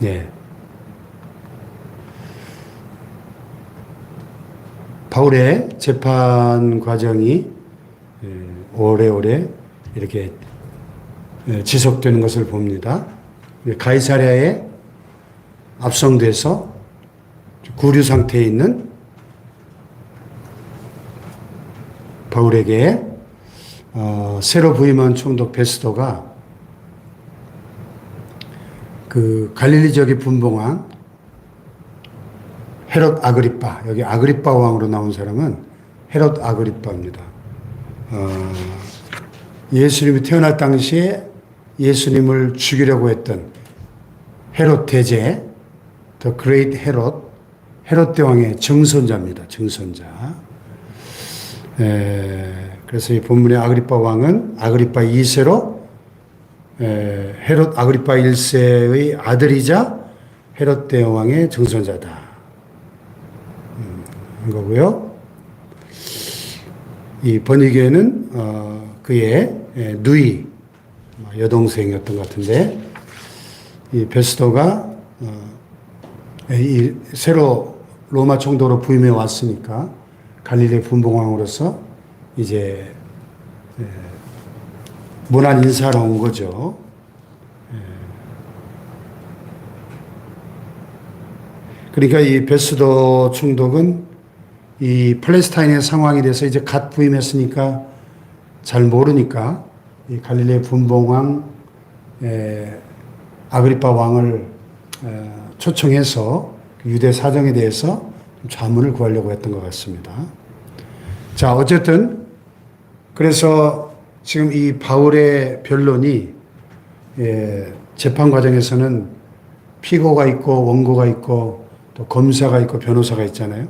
네. 바울의 재판 과정이 예, 오래오래 이렇게 예, 지속되는 것을 봅니다. 가이사랴에 압송돼서 구류 상태에 있는 바울에게 어, 새로 부임한 총독 베스도가 그 갈릴리 지역의 분봉왕 헤롯 아그리파 여기 아그리파 왕으로 나온 사람은 헤롯 아그리파입니다. 어, 예수님이 태어날 당시에 예수님을 죽이려고 했던 헤롯 대제, 더 그레이트 헤롯, 헤롯 대왕의 증손자입니다. 증손자. 에, 그래서 이 본문의 아그리파 왕은 아그리파 2세로 에, 헤롯 아그리파 1세의 아들이자 헤롯 대왕의 증손자다. 음, 거고요. 이 번이교에는 어, 그의 에, 누이 여동생이었던 것 같은데 이 베스도가 어, 이 새로 로마 총독으로 부임해 왔으니까 갈릴리 분봉왕으로서 이제 에, 문안 인사로 온 거죠. 에. 그러니까 이 베스도 총독은 이 팔레스타인의 상황에 대해서 이제 갓 부임했으니까 잘 모르니까 이 갈릴리 분봉왕 에, 아그리파 왕을 에, 초청해서 그 유대 사정에 대해서 자문을 구하려고 했던 것 같습니다. 자, 어쨌든 그래서 지금 이 바울의 변론이 예, 재판 과정에서는 피고가 있고 원고가 있고 또 검사가 있고 변호사가 있잖아요.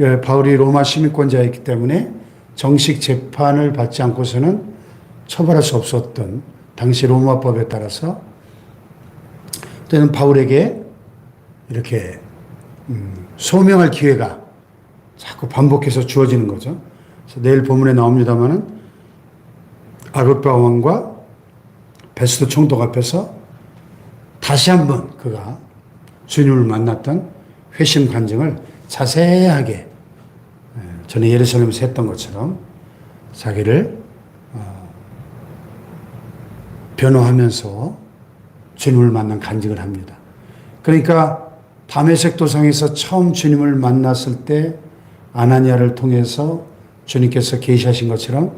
예, 바울이 로마 시민권자였기 때문에 정식 재판을 받지 않고서는 처벌할 수 없었던 당시 로마법에 따라서 때는 바울에게 이렇게 음, 소명할 기회가 자꾸 반복해서 주어지는 거죠. 내일 본문에 나옵니다만은 아그리파 왕과 베스도 총독 앞에서 다시 한번 그가 주님을 만났던 회심 간증을 자세하게 예, 전에 예루살렘에서 했던 것처럼 자기를 어, 변호하면서 주님을 만난 간증을 합니다. 그러니까 담에색 도상에서 처음 주님을 만났을 때 아나니아를 통해서 주님께서 계시하신 것처럼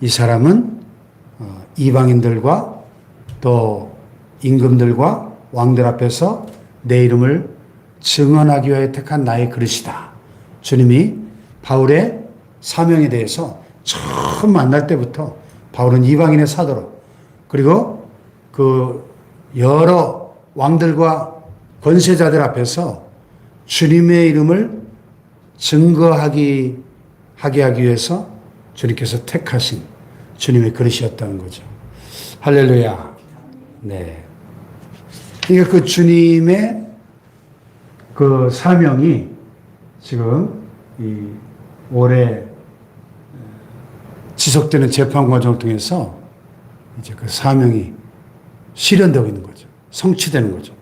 이 사람은 어, 이방인들과 또 임금들과 왕들 앞에서 내 이름을 증언하기 위해 택한 나의 그릇이다. 주님이 바울의 사명에 대해서 처음 만날 때부터 바울은 이방인의 사도로 그리고 그 여러 왕들과 권세자들 앞에서 주님의 이름을 증거하기 하게 하기 위해서 주님께서 택하신 주님의 그릇이었다는 거죠. 할렐루야. 네. 그러니까 그 주님의 그 사명이 지금 이 올해 지속되는 재판 과정을 통해서 이제 그 사명이 실현되고 있는 거죠. 성취되는 거죠.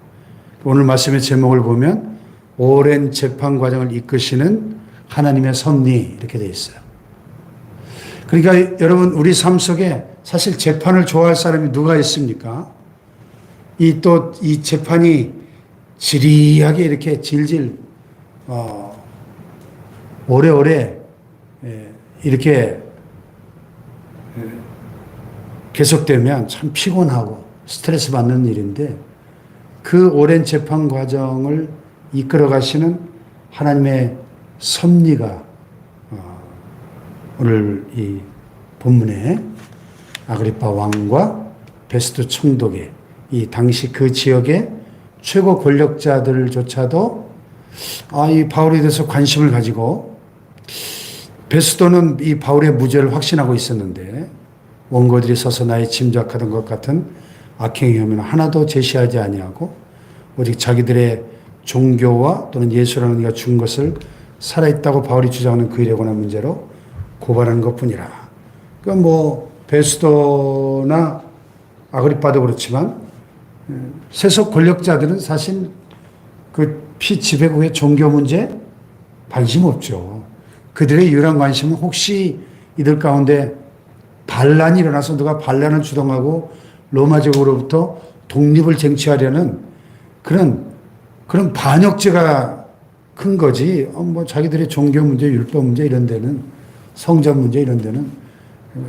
오늘 말씀의 제목을 보면 오랜 재판 과정을 이끄시는 하나님의 섭리 이렇게 되어 있어요. 그러니까 여러분 우리 삶 속에 사실 재판을 좋아할 사람이 누가 있습니까? 이또이 재판이 지리하게 이렇게 질질 어, 오래오래 예, 이렇게 예, 계속되면 참 피곤하고 스트레스 받는 일인데 그 오랜 재판 과정을 이끌어 가시는 하나님의 섭리가 어, 오늘 이 본문에 아그리파 왕과 베스트 총독의 이 당시 그 지역의 최고 권력자들조차도 아, 이 바울에 대해서 관심을 가지고 베스도는 이 바울의 무죄를 확신하고 있었는데 원고들이 서서 나의 짐작하던 것 같은 악행의 혐의는 하나도 제시하지 아니하고 오직 자기들의 종교와 또는 예수라는 이가 준 것을 살아있다고 바울이 주장하는 그 일에 관한 문제로 고발하는 것 뿐이라. 그뭐 베스도나 아그리파도 그렇지만 세속 권력자들은 사실 그 피지배국의 종교 문제 관심 없죠. 그들의 유일한 관심은 혹시 이들 가운데 반란이 일어나서 누가 반란을 주동하고 로마 제국으로부터 독립을 쟁취하려는 그런 그런 반역죄가 큰 거지. 어, 뭐 자기들의 종교 문제, 율법 문제 이런 데는 성전 문제 이런 데는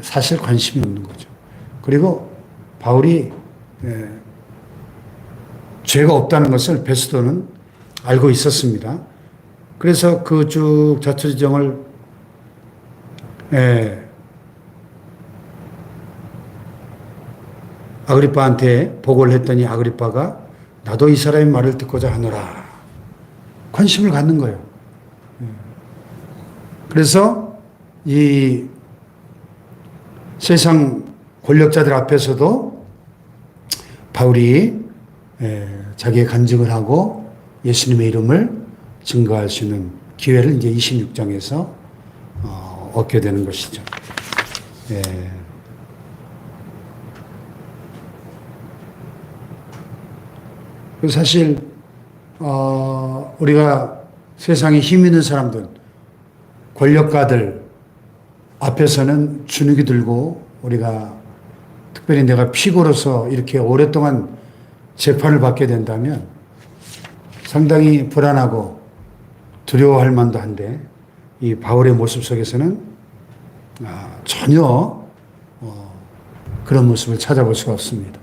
사실 관심이 없는 거죠. 그리고 바울이 예, 죄가 없다는 것을 베스도는 알고 있었습니다. 그래서 그 쭉 자초지정을 예, 아그리빠한테 보고를 했더니 아그리빠가 나도 이 사람의 말을 듣고자 하노라. 관심을 갖는 거예요. 예. 그래서 이 세상 권력자들 앞에서도 바울이 예, 자기의 간증을 하고 예수님의 이름을 증거할 수 있는 기회를 이제 26장에서 어, 얻게 되는 것이죠. 예. 사실 어, 우리가 세상에 힘 있는 사람들, 권력가들 앞에서는 주눅이 들고 우리가 특별히 내가 피고로서 이렇게 오랫동안 재판을 받게 된다면 상당히 불안하고 두려워할 만도 한데 이 바울의 모습 속에서는 아, 전혀 어, 그런 모습을 찾아볼 수가 없습니다.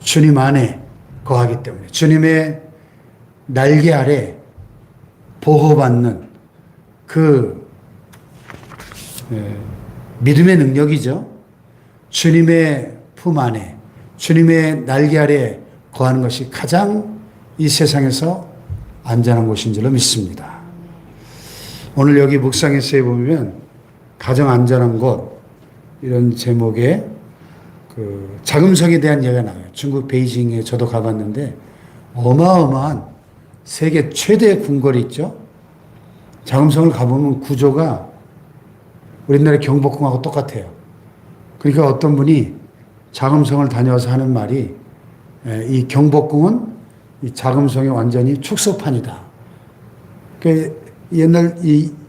주님 안에 거하기 때문에 주님의 날개 아래 보호받는 그 예, 믿음의 능력이죠. 주님의 품 안에 주님의 날개 아래 거하는 것이 가장 이 세상에서 안전한 곳인 줄로 믿습니다. 오늘 여기 묵상에서에 보면 가장 안전한 곳 이런 제목의 그 자금성에 대한 얘기가 나와요. 중국 베이징에 저도 가봤는데 어마어마한 세계 최대 궁궐이 있죠. 자금성을 가보면 구조가 우리나라 경복궁하고 똑같아요. 그러니까 어떤 분이 자금성을 다녀와서 하는 말이 예, 이 경복궁은 이 자금성이 완전히 축소판이다. 그 옛날 이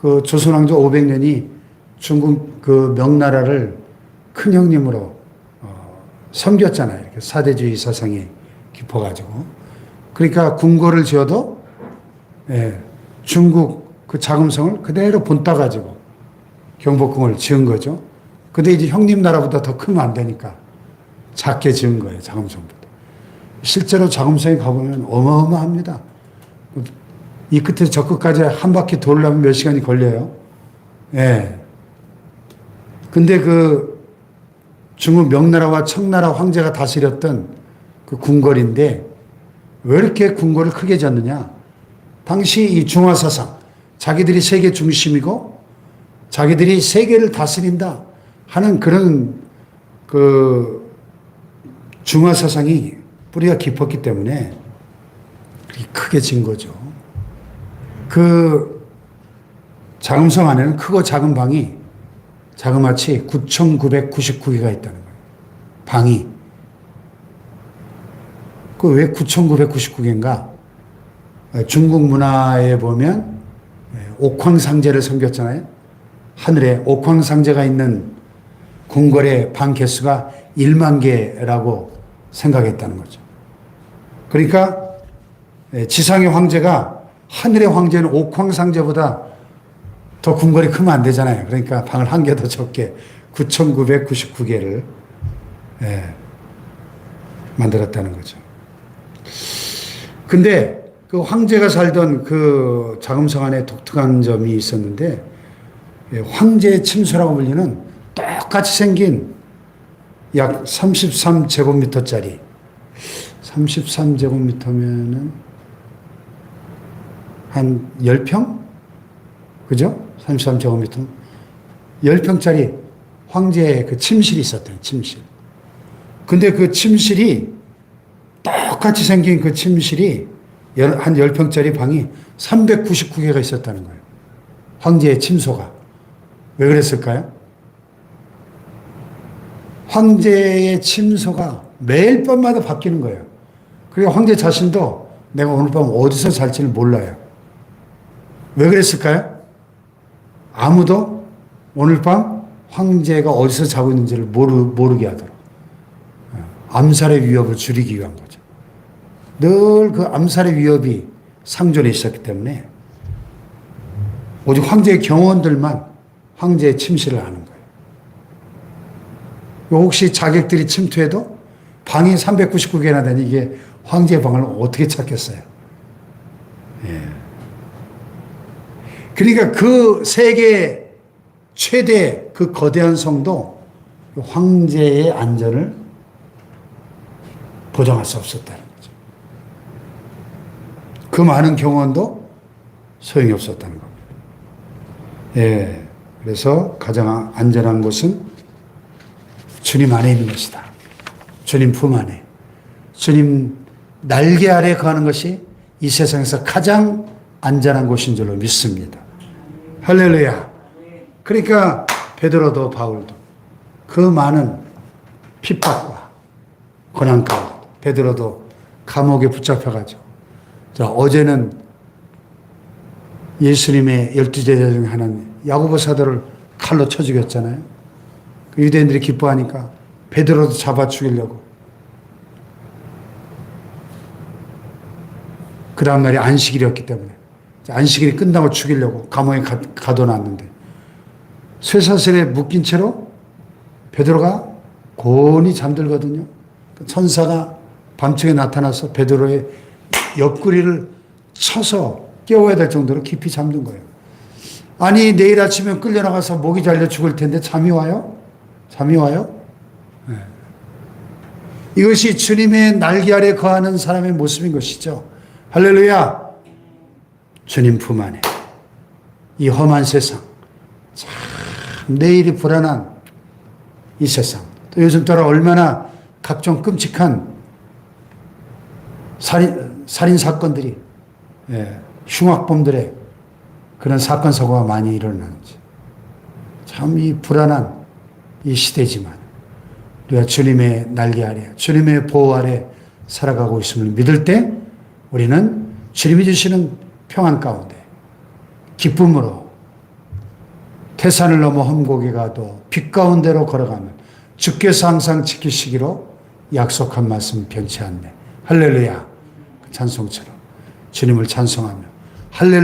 그 조선왕조 500년이 중국 그 명나라를 큰 형님으로 어, 섬겼잖아요. 사대주의 사상이 깊어가지고. 그러니까 궁궐을 지어도 예, 중국 그 자금성을 그대로 본따 가지고 경복궁을 지은 거죠. 근데 이제 형님 나라보다 더 크면 안 되니까 작게 지은 거예요. 자금성보다. 실제로 자금성에 가보면 어마어마합니다. 이 끝에서 저 끝까지 한 바퀴 돌려면 몇 시간이 걸려요. 예. 근데 그 중국 명나라와 청나라 황제가 다스렸던 그 궁궐인데 왜 이렇게 궁궐을 크게 졌느냐? 당시 이 중화사상, 자기들이 세계 중심이고 자기들이 세계를 다스린다 하는 그런 그 중화 사상이 뿌리가 깊었기 때문에 크게 진 거죠. 그 자금성 안에는 크고 작은 방이 자그마치 9,999개가 있다는 거예요. 방이. 그 왜 9,999개인가? 중국 문화에 보면 옥황상제를 섬겼잖아요. 하늘에 옥황 상제가 있는 궁궐의 방 개수가 1만 개라고 생각했다는 거죠. 그러니까 지상의 황제가 하늘의 황제는 옥황 상제보다 더 궁궐이 크면 안 되잖아요. 그러니까 방을 한 개 더 적게 9,999개를 예, 만들었다는 거죠. 근데 그 황제가 살던 그 자금성 안에 독특한 점이 있었는데 예, 황제의 침소라고 불리는 똑같이 생긴 약 33제곱미터짜리 33제곱미터면은 한 10평? 그죠? 33제곱미터. 10평짜리 황제의 그 침실이 있었대요, 침실. 근데 그 침실이 똑같이 생긴 그 침실이 한 10평짜리 방이 399개가 있었다는 거예요. 황제의 침소가. 왜 그랬을까요? 황제의 침소가 매일 밤마다 바뀌는 거예요. 그리고 황제 자신도 내가 오늘 밤 어디서 잘지를 몰라요. 왜 그랬을까요? 아무도 오늘 밤 황제가 어디서 자고 있는지를 모르, 모르게 하도록. 암살의 위협을 줄이기 위한 거죠. 늘 그 암살의 위협이 상존해 있었기 때문에 오직 황제의 경원들만 황제의 침실을 하는 거예요. 혹시 자객들이 침투해도 방이 399개나 되니 이게 황제의 방을 어떻게 찾겠어요? 예. 그러니까 그 세계 최대 그 거대한 성도 황제의 안전을 보장할 수 없었다는 거죠. 그 많은 경원도 소용이 없었다는 겁니다. 예. 그래서 가장 안전한 곳은 주님 안에 있는 것이다. 주님 품 안에. 주님 날개 아래 거하는 것이 이 세상에서 가장 안전한 곳인 줄로 믿습니다. 할렐루야. 그러니까 베드로도 바울도 그 많은 핍박과 고난 가운데 베드로도 감옥에 붙잡혀가지고 자 어제는 예수님의 열두 제자 중 하나는 야고보 사도를 칼로 쳐 죽였잖아요. 그 유대인들이 기뻐하니까 베드로도 잡아 죽이려고. 그 다음 날이 안식일이었기 때문에 안식일이 끝나고 죽이려고 감옥에 가, 가둬놨는데 쇠사슬에 묶인 채로 베드로가 곤히 잠들거든요. 그 천사가 밤중에 나타나서 베드로의 옆구리를 쳐서 깨워야 될 정도로 깊이 잠든 거예요. 아니 내일 아침에 끌려나가서 목이 잘려 죽을 텐데 잠이 와요? 잠이 와요? 네. 이것이 주님의 날개 아래 거하는 사람의 모습인 것이죠. 할렐루야! 주님 품 안에 이 험한 세상 참 내일이 불안한 이 세상 또 요즘 따라 얼마나 각종 끔찍한 살인, 살인 사건들이 예, 흉악범들의 그런 사건 사고가 많이 일어나는지 참 이 불안한 이 시대지만 우리가 주님의 날개 아래 주님의 보호 아래 살아가고 있음을 믿을 때 우리는 주님이 주시는 평안 가운데 기쁨으로 태산을 넘어 험곡에 가도 빛 가운데로 걸어가면 주께서 항상 지키시기로 약속한 말씀 변치 않네. 할렐루야. 그 찬송처럼 주님을 찬송하며 할렐루야.